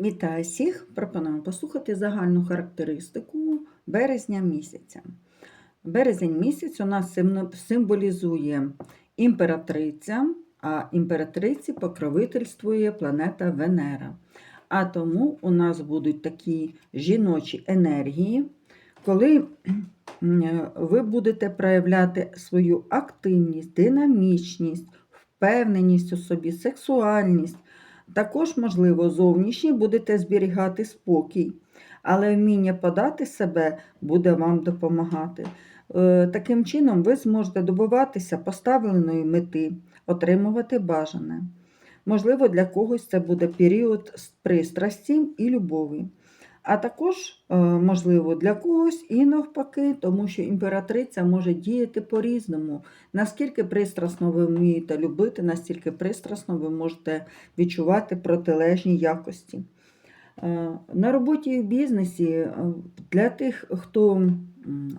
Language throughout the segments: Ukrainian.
Вітаю всіх! Пропоную послухати загальну характеристику березня місяця. Березень місяць у нас символізує імператриця, а імператриці покровительствує планета Венера. А тому у нас будуть такі жіночі енергії, коли ви будете проявляти свою активність, динамічність, впевненість у собі, сексуальність. Також, можливо, зовнішні будете зберігати спокій, але вміння подати себе буде вам допомагати. Е, Таким чином, ви зможете добиватися поставленої мети, отримувати бажане. Можливо, для когось це буде період пристрасті і любові. А також, е, можливо, для когось і навпаки, тому що імператриця може діяти по-різному. Наскільки пристрасно ви вмієте любити, настільки пристрасно ви можете відчувати протилежні якості. Е, На роботі і в бізнесі е, для тих, хто,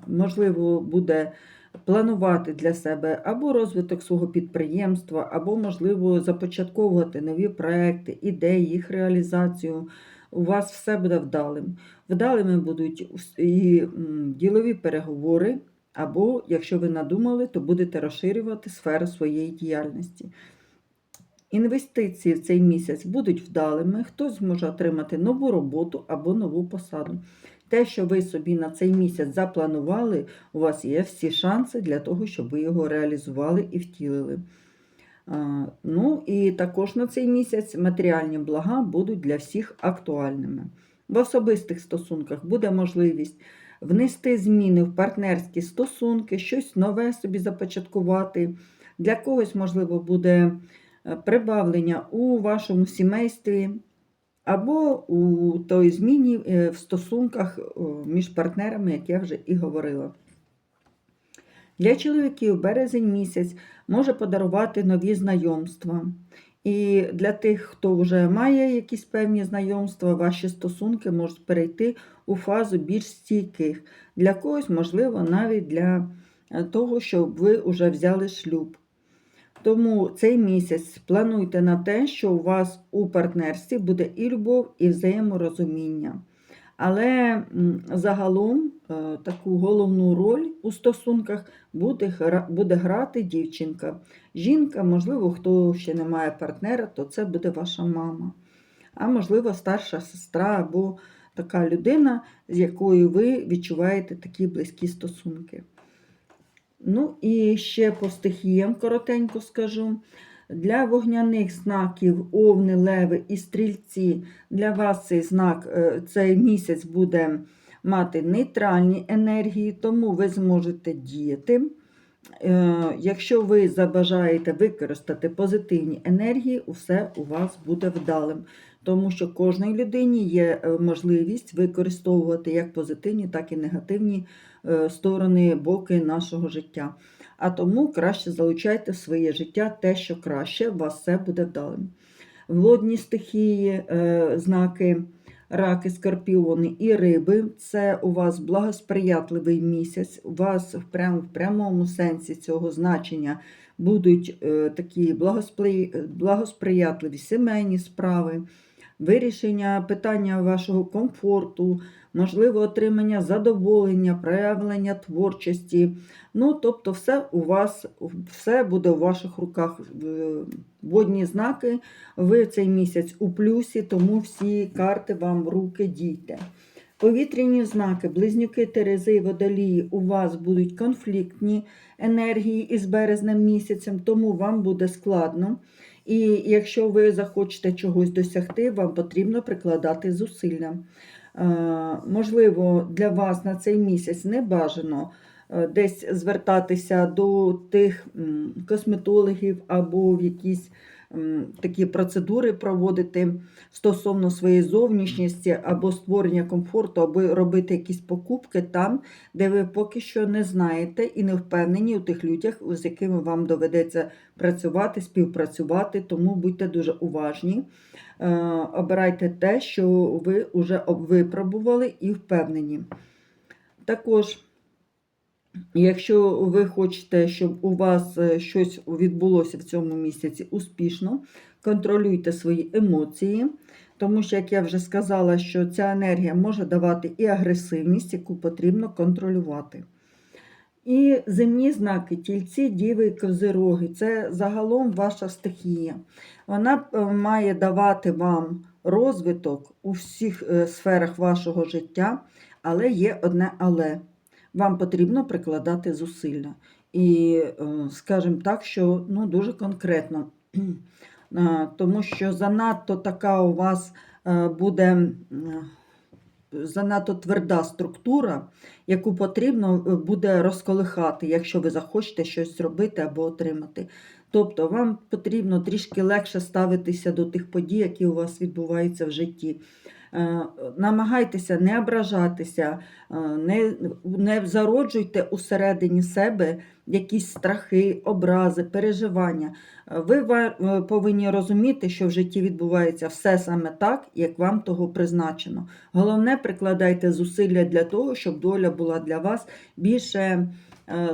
можливо, буде планувати для себе або розвиток свого підприємства, або, можливо, започатковувати нові проекти, ідеї, їх реалізацію, у вас все буде вдалим. Вдалими будуть і ділові переговори, або, якщо ви надумали, то будете розширювати сферу своєї діяльності. Інвестиції в цей місяць будуть вдалими, хтось зможе отримати нову роботу або нову посаду. Те, що ви собі на цей місяць запланували, у вас є всі шанси для того, щоб ви його реалізували і втілили. Ну і також на цей місяць матеріальні блага будуть для всіх актуальними. В особистих стосунках буде можливість внести зміни в партнерські стосунки, щось нове собі започаткувати. Для когось, можливо, буде е, прибавлення у вашому сімействі, або у той зміні е, в стосунках між партнерами, як я вже і говорила. Для чоловіків березень місяць може подарувати нові знайомства. І для тих, хто вже має якісь певні знайомства, ваші стосунки можуть перейти у фазу більш стійких. Для когось, можливо, навіть для е, того, щоб ви вже взяли шлюб. Тому цей місяць плануйте на те, що у вас у партнерстві буде і любов, і взаєморозуміння. Але загалом е, таку головну роль у стосунках буде, буде грати дівчинка. Жінка, можливо, хто ще не має партнера, то це буде ваша мама. А можливо, старша сестра або така людина, з якою ви відчуваєте такі близькі стосунки. Ну і ще по стихіям коротенько скажу. Для вогняних знаків овни, леви і стрільці для вас цей знак, е, цей місяць буде мати нейтральні енергії, тому ви зможете діяти. Е, Якщо ви забажаєте використати позитивні енергії, усе у вас буде вдалим. Тому що кожній людині є е, можливість використовувати як позитивні, так і негативні сторони, боки нашого життя. А тому краще залучайте в своє життя те, що краще, у вас все буде вдалим. Водні стихії, е, знаки раки, скорпіони і риби це у вас благосприятливий місяць. У вас в, прямому сенсі цього значення будуть е, такі благосприятливі сімейні справи, вирішення питання вашого комфорту, можливо, отримання задоволення, проявлення творчості. Ну, тобто, все у вас все буде у ваших руках. Водні знаки, ви цей місяць у плюсі, тому всі карти вам в руки дійте. Повітряні знаки, близнюки, терези і водолії у вас будуть конфліктні енергії із березнем місяцем, тому вам буде складно. І якщо ви захочете чогось досягти, вам потрібно прикладати зусилля. Е, Можливо, для вас на цей місяць не бажано е, десь звертатися до тих косметологів або в якісь такі процедури проводити стосовно своєї зовнішності, або створення комфорту, або робити якісь покупки там, де ви поки що не знаєте і не впевнені у тих людях, з якими вам доведеться працювати, співпрацювати, тому будьте дуже уважні. Е, Обирайте те, що ви вже випробували і впевнені. Також Якщо ви хочете, щоб у вас е, щось відбулося в цьому місяці успішно, контролюйте свої емоції, тому що, як я вже сказала, що ця енергія може давати і агресивність, яку потрібно контролювати. І земні знаки, тільці, діви і козироги це загалом ваша стихія. Вона е, має давати вам розвиток у всіх е, сферах вашого життя, але є одне але. Вам потрібно прикладати зусилля. І, е, скажімо так, що ну, дуже конкретно, тому що занадто така у вас е, буде занадто тверда структура, яку потрібно е, буде розколихати, якщо ви захочете щось зробити або отримати. Тобто вам потрібно трішки легше ставитися до тих подій, які у вас відбуваються в житті. Е, Намагайтеся не ображатися, е, не, не зароджуйте усередині себе якісь страхи, образи, переживання. Ви е, повинні розуміти, що в житті відбувається все саме так, як вам того призначено. Головне, прикладайте зусилля для того, щоб доля була для вас більше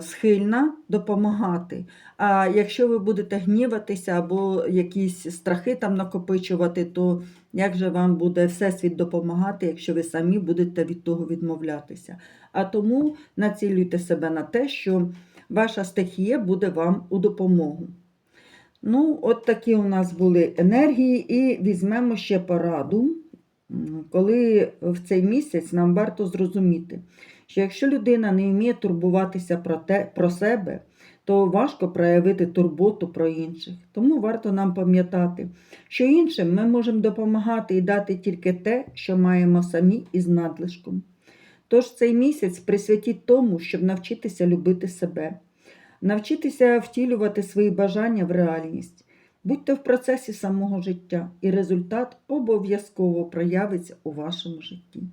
схильна допомагати. А якщо ви будете гніватися або якісь страхи там накопичувати, то як же вам буде Всесвіт допомагати, якщо ви самі будете від того відмовлятися? А тому націлюйте себе на те, що ваша стихія буде вам у допомогу. Ну, от такі у нас були енергії, і візьмемо ще пораду, коли в цей місяць нам варто зрозуміти, що якщо людина не вміє турбуватися про, те, про себе, то важко проявити турботу про інших. Тому варто нам пам'ятати, що іншим ми можемо допомагати і дати тільки те, що маємо самі із надлишком. Тож цей місяць присвятіть тому, щоб навчитися любити себе, навчитися втілювати свої бажання в реальність. Будьте в процесі самого життя, і результат обов'язково проявиться у вашому житті.